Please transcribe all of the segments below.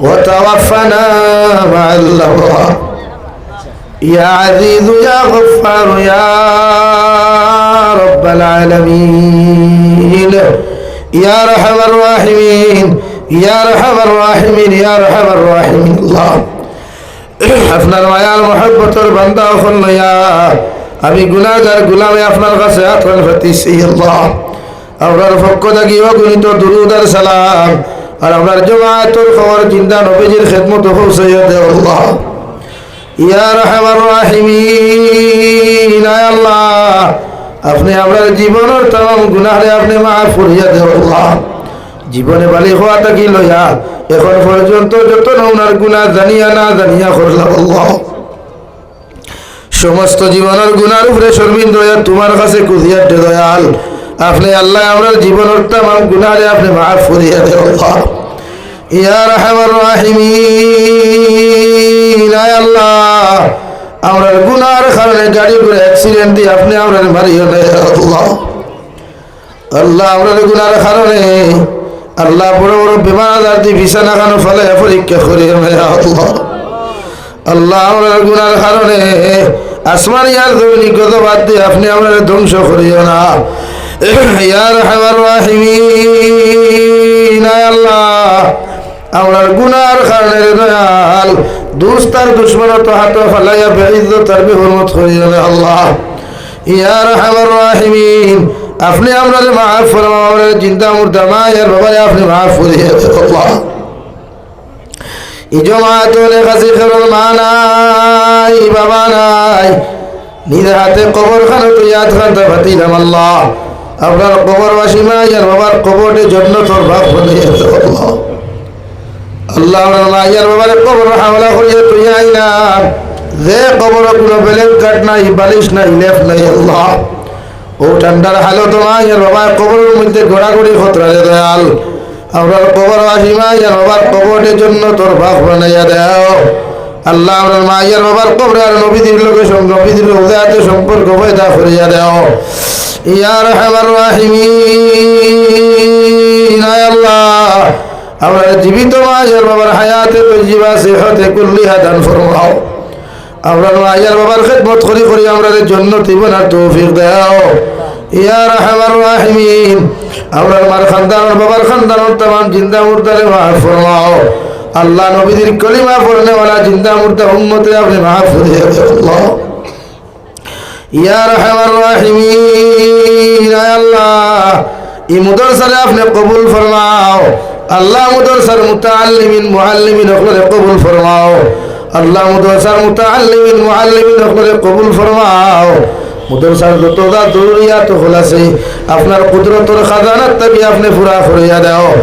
وتوفنا مع الأبرار يا عزيز يا غفار يا رب العالمين يا رحم الراحمين يا رحم الراحمين يا رحم الراحمين الله আপনার মায়ার মহব্বতর বান্দা হল আমি গুনাহগার গুলামে আপনার কাছে আত্মান ফাতিছি আল্লাহ আপনার পক্ষ থাকি অগণিত দুরুদ আর সালাম আর আপনার জমায়েতর খবর চিন্তা নবীজির খেদমত দে আল্লাহ ইয়া রহমান রাহিমিন আল্লাহ, আপনি আপনার জীবনের তাম গুনাহরে আপনি মাফ করিয়া দে আল্লাহ জীবনে বালি হওয়া থাকি লইয়া এখন পর্যন্ত যত নৌনার গুণা জানিয়া না জানিয়া করলাম আল্লাহ। সমস্ত জীবনের গুণার উপরে শর্মিন্দ তোমার কাছে কুদিয়ার দয়াল। আপনি আল্লাহ আমরা জীবনের তাম গুনারে আপনি মাফ করিয়া দে আল্লাহ। ইয়া আল্লাহ, আমরা গুনার কারণে গাড়ি করে অ্যাক্সিডেন্ট দিয়ে আপনি আমরা মারিও না আল্লাহ। আমরা গুনার কারণে আল্লাহ বড় বড় বিমান দিয়ে বিছানা খানো ফলে পরীক্ষা করি আল্লাহ। আমরা গুনার কারণে ইয়ার বাদ দিয়ে আপনি আমরা ধ্বংস করিও না ইয়ার আমার গুনার কারণে দয়াল দুস্তার দুশ্মনত হাত ফালাইয়া বেইজ্জতার বেহরমত করিও না আল্লাহ। ইয়ার হামার রাহিমিন, আপনি আমরা মাফ ফরমাও আমরা চিন্তা মুর্দা মায়ের বাবারে আপনি মাফ করিয়ে আল্লাহ। ইজমাতলে কাছে খেরল মা নাই, বাবা নাই, নিজের হাতে কবর খানো তো ইয়াদ খানতে ভাতিলাম আল্লাহ। আপনার কবরবাসী মা ইয়ার বাবার কবরে জন্য তোর ভাব বলে আল্লাহ। আল্লাহ মা বাবার কবর হামলা করিয়ে তুই আইলাম যে কবর কোনো বেলেন কাট নাই, বালিশ নাই লেফ নাই, আল্লাহ। ও ঠান্ডার হালত মা ইয়ার বাবার কবরের মধ্যে ঘোরাঘুরি খতরা দয়াল। আপনার কবর আসিমা ইয়ার বাবার কবরের জন্য তোর ভাগ বানাইয়া দেও। আল্লাহ আমার মাইয়ার বাবার কবরে আর নবীদের লোকের নবীদের উদয়াতে সম্পর্ক পয়দা ফিরিয়া দেও। ইয়ার হেবার রাহিমিন আল্লাহ। আমরা জীবিত মায়ের বাবার হায়াতে তৈজিবা সেহতে কুল্লিহা দান ফরমাও। আমরা মায়ের বাবার খেদমত করি করি আমরা জন্য তিবনার তৌফিক দেও। ইয়ার হেবার রাহিমিন, আমরা আমার খান্দান, বাবার খানদান, তাম জিন্দা মুর্দারে মাহ ফরমাও। আল্লাহ নবীদের কলিমা পড়নে वाला জিন্দা মুর্দা উম্মতে আপনি মাফ করে আল্লাহ। ইয়া রাহমার রাহিমিন আল্লাহ। এই মুদরসারে আপনি কবুল ফরমাও। আল্লাহ মুদরসার মুতাআল্লিমিন, মুআল্লিমিন ওগুলো কবুল ফরমাও। আল্লাহ মুদরসার মুতাআল্লিমিন, মুআল্লিমিন ওগুলো কবুল ফরমাও। মুদরসার যত দা দরুরিয়াত হল আছে আপনার কুদরতর খাজানাত তাকি আপনি দাও।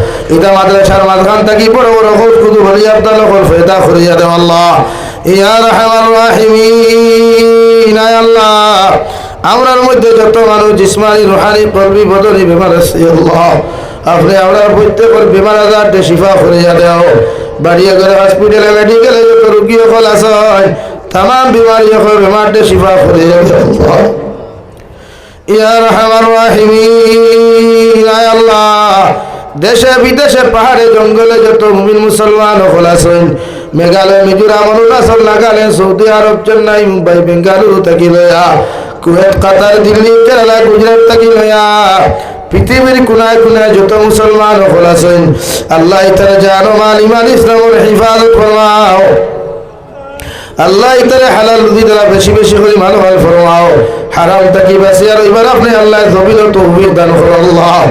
আল্লাহ। আমরার মধ্যে যত মানুষ জিসমানি, রুহানি বদলি বেমার আছে আপনি আমরা প্রত্যেকের বেমার আজার শিফা করিয়া দাও। বাড়িয়ে করে হসপিটালে মেডিকেলে যত রুগী সকল আছে তাম বিমারি সকল বেমারটে শিফা ইয়া রহমান রাহিমিন আয় আল্লাহ, দেশে বিদেশে পাহাড়ে, জঙ্গলে যত মুমিন মুসলমান সকল আছেন, মেঘালয়, মিজোরাম, অরুণাচল, নাগাল্যান্ড, সৌদি আরব, চেন্নাই, মুম্বাই, বেঙ্গালুরু থাকি লয়া, কুয়েত, কাতার, দিল্লি, কেরালা, গুজরাট থাকি লয়া, পৃথিবীর কোনায় কোনায় যত মুসলমান সকল আছেন, আল্লাহ তারা জানো মাল ইমান ইসলামের হিফাজত ফরমাও। আল্লাহ ইতারে হালাল রুজি দ্বারা বেশি বেশি করে ভালো হয় ফরমাও। হারাম তাকি বেশি আর। এবার আপনি আল্লাহ জবিল তহবিল দান করো আল্লাহ।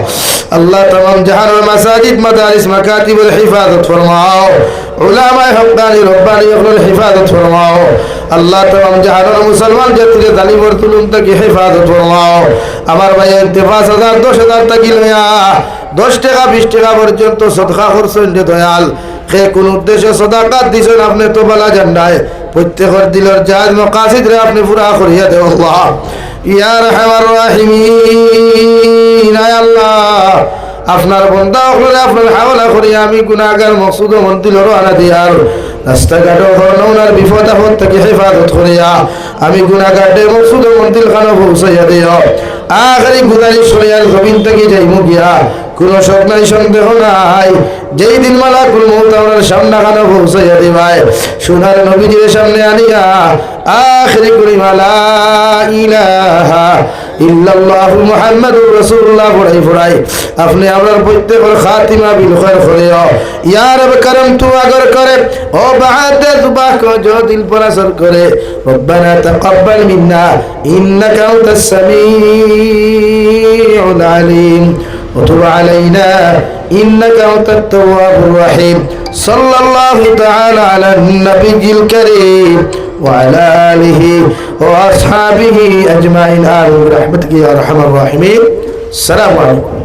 আল্লাহ তাম জাহান মাসাজিদ, মাদারিস মাকাতিবের হেফাজত ফরমাও। উলামায়ে হকদানি, রব্বানি হকলের হেফাজত ফরমাও। আল্লাহ তাম জাহান মুসলমান জাতির দালিবর বর্তুলুন তাকে হেফাজত ফরমাও। আমার ভাই ইন্তিফাস হাজার দশ হাজার তাকি লয়া। দশ টাকা, বিশ টাকা পর্যন্ত সদকা করছেন যে দয়াল। সে কোন উদ্দেশ্যে সদাকাত দিছেন আপনি তো বলা যান নাই। প্রত্যেকের দিলের জাহাজ মকাসিদ রে আপনি পুরা করিয়া আল্লাহ। ইয়ার হেমার রাহিমিন আল্লাহ। আপনার বন্ধা হলে আপনার হাওলা করি, আমি গুণাগার মকসুদ মন্দির আনা দিয়ার। রাস্তাঘাট ওনার বিপদ আপদ থেকে হেফাজত করিয়া, আমি গুণাগাটে মকসুদ মন্দির খানো পৌঁছাইয়া দিও। আখারি গুদারি সরিয়ার জমিন থেকে যাইমু গিয়া। কোন শখ নাই, সন্দেহ নাই। যেই দিন মালা কুল আমার সামনে খানা পৌঁছাইয়া দিবাই সোনার নবীজির সামনে আনিয়া, আখরি করি মালা ইলাহা ইল্লাল্লাহু মুহাম্মাদুর রাসূলুল্লাহ পড়াই পড়াই আপনি খাতিমা বিল খৈর করিও। ইয়া রব করম তু আগর করে, ও বাহাতে জুবাহ কো জো দিল পর করে। রব্বানা তাকাব্বাল মিন্না, ইন্নাকা আনতাস সামিউল আলিম। وتب علينا إنك أنت التواب الرحيم. صلى الله تعالى على النبي الكريم وعلى آله وأصحابه أجمعين. آمين برحمتك يا أرحم الراحمين. السلام عليكم.